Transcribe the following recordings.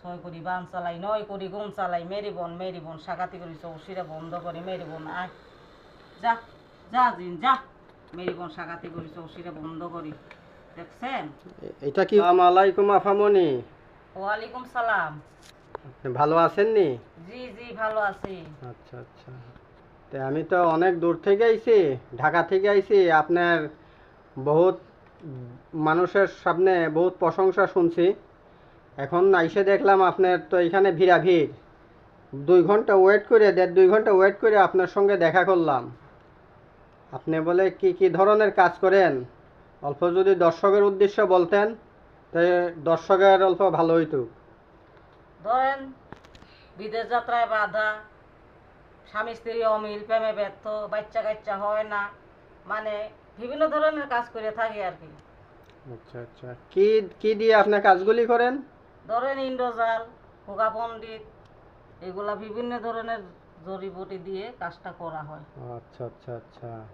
ছয় করি বান চালাই নয় করি গুম চালাই মেরি বোন মেরি বোন সাকাতি করি চৌশিরা বন্ধ করি মেরি বোন আয়। যা যা জিন যা। মেরি বোন সাকাতি করি চৌশিরা বন্ধ করি। দেখছেন? এটা কি? আসসালামু আলাইকুম আফামনি। ওয়ালাইকুম সালাম। ভালো আছেন নি জি জি ভালো আছি। আচ্ছা আচ্ছা। তো আমি তো অনেক দূর থেকে আইছি ঢাকা থেকে আইছি আপনার বহুত মানুষের সামনে বহুত প্রশংসা শুনছি। এখন আইসে দেখলাম আপনার তো এখানে ভিড়া ভিড় দুই ঘণ্টা ওয়েট করে দেড় দুই ঘণ্টা ওয়েট করে আপনার সঙ্গে দেখা করলাম। আপনি বলে কি কি ধরনের কাজ করেন? অল্প যদি দর্শকের উদ্দেশ্য বলতেন তাই দর্শকের অল্প ভালো হইতো। ধরেন বিদেশ যাত্রায় বাধা স্বামী স্ত্রী অমিল প্রেমে ব্যর্থ বাচ্চা কাচ্চা হয় না মানে বিভিন্ন ধরনের কাজ করে থাকি আর কি। আচ্ছা আচ্ছা। কি কি দিয়ে আপনি কাজগুলি করেন? ধরেন ইন্দ্রজাল হোগা পণ্ডিত এগুলা বিভিন্ন ধরনের জড়িবটি দিয়ে কাজটা করা হয়। আচ্ছা আচ্ছা আচ্ছা।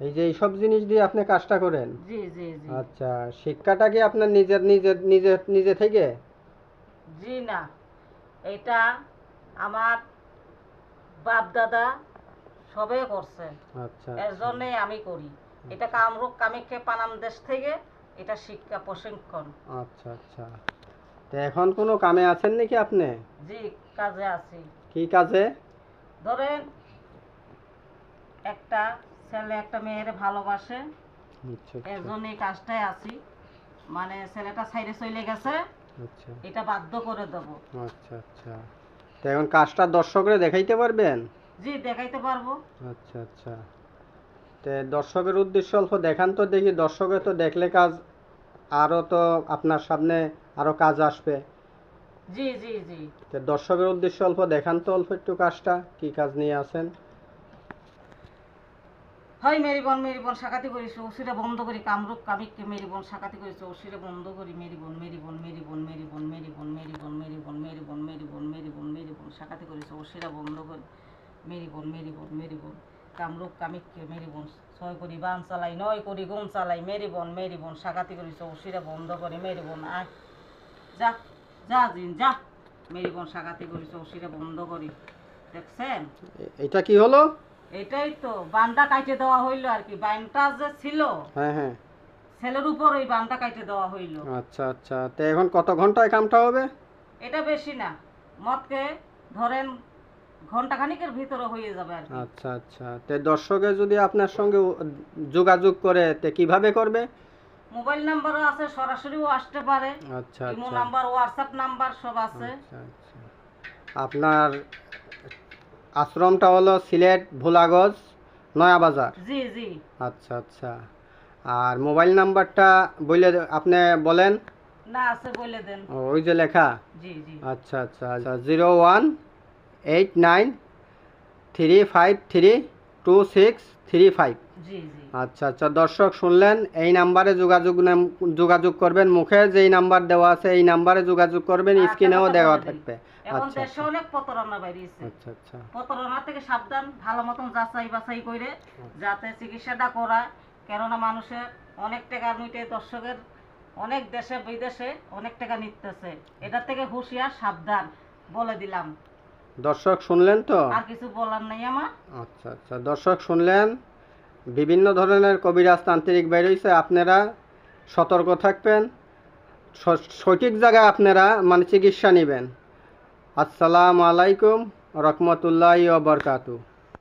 এই যে এইসব জিনিস দিয়ে আপনি কাজটা করেন? জি জি জি। আচ্ছা শিক্ষাটা কি আপনার নিজের নিজের নিজের নিজে থেকে? জি না। এটা আমার বাপ দাদা সবে করছে। আচ্ছা। এর জন্যে আমি করি। এটা কামরূপ কামাখ্যা পানাম দেশ থেকে এটা শিক্ষা প্রশিক্ষণ। আচ্ছা আচ্ছা। তো এখন কোনো কামে আছেন নাকি আপনি? জি কাজে আছি। কি কাজে? ধরেন একটা ছেলে একটা মেয়ের ভালোবাসে আচ্ছা এর আচ্ছা জন্য কাজটাই আছি। মানে ছেলেটা সাইডে চলে গেছে আচ্ছা। এটা বাধ্য করে দেব। আচ্ছা আচ্ছা। তো এখন কাজটা দর্শকরা দেখাইতে পারবেন? জি দেখাইতে পারব। আচ্ছা আচ্ছা। তে দর্শকের উদ্দেশ্য অল্প দেখান তো দেখি দর্শকে তো দেখলে কাজ আরও তো আপনার সামনে আরও কাজ আসবে জি জি জি তে দর্শকের উদ্দেশ্য অল্প দেখান তো অল্প একটু কাজটা কি কাজ নিয়ে আছেন হয় মেরি বোন মেরি বোন সাকাতি করি চৌসিরে বন্ধ করি কামরূপ কামিককে মেরি বোন সাকাতি করি চৌসিরে বন্ধ করি মেরি বোন মেরি বোন মেরি বোন মেরি বোন মেরি বোন মেরি বোন মেরি বোন মেরি বোন মেরি বোন মেরি বোন মেরি বোন সাকাতি করি চৌসিরে বন্ধ করি মেরি বোন মেরি বোন মেরি বোন কামরূপ কামিককে মেরি বোন ছয় করি বান চালাই নয় করি গুম চালাই মেরি বোন মেরি বোন সাকাতি করি চৌসিরে বন্ধ করি মেরি বোন আয়। যা যা জিন যা। মেরি বোন সাকাতি করি চৌসিরে বন্ধ করি। দেখছেন? এটা কি হলো? এটাই তো বানটা কাটে দেওয়া হইল আর কি বানটা যে ছিল হ্যাঁ হ্যাঁ। ছেলের উপর ওই বানটা কাটে দেওয়া হইল। আচ্ছা আচ্ছা। তো এখন কত ঘন্টায় কামটা হবে? এটা বেশি না। মতকে ধরেন ঘণ্টা খানিকের ভিতরে হয়ে যাবে আর কি। আচ্ছা আচ্ছা। তে দর্শকে যদি আপনার সঙ্গে যোগাযোগ করে তে কীভাবে করবে? মোবাইল নাম্বারও আছে সরাসরিও আসতে পারে। আচ্ছা ইমো আচ্ছা। নাম্বার হোয়াটসঅ্যাপ নাম্বার সব আছে। আচ্ছা আচ্ছা। আপনার আশ্রমটা হলো সিলেট ভোলাগঞ্জ নয়াবাজার? জি জি। আচ্ছা আচ্ছা। আর মোবাইল নাম্বারটা বলে আপনি বলেন। না আছে বলে দেন। ও, ওই যে লেখা? জি জি। আচ্ছা আচ্ছা। আচ্ছা zero one eight nine three five three two six three five আচ্ছা আচ্ছা দর্শক শুনলেন এই নাম্বারে যোগাযোগ যোগাযোগ করবেন মুখে যেই নাম্বার দেওয়া আছে এই নাম্বারে যোগাযোগ করবেন আচ্ছা, স্ক্রিনেও দেওয়া থাকবে। এখন আচ্ছা দেশে অনেক প্রতারণা বাইরেছে আচ্ছা আচ্ছা। প্রতারণা থেকে সাবধান ভালো মতন যাচাই বাছাই করে যাতে চিকিৎসাটা করায়। কেননা মানুষের অনেক টাকা নিতে দর্শকের অনেক দেশে বিদেশে অনেক টাকা নিতেছে। এটার থেকে হুঁশিয়ার সাবধান বলে দিলাম। দর্শক শুনলেন তো? আর কিছু বলার নাই আমার। আচ্ছা আচ্ছা। দর্শক শুনলেন বিভিন্ন ধরনের কবিরাজ তান্ত্রিক বেরিয়েছে আপনারা সতর্ক থাকবেন সঠিক জায়গায় আপনারা মানে চিকিৎসা নেবেন। আসসালামু আলাইকুম রহমতুল্লাহ বরকাতু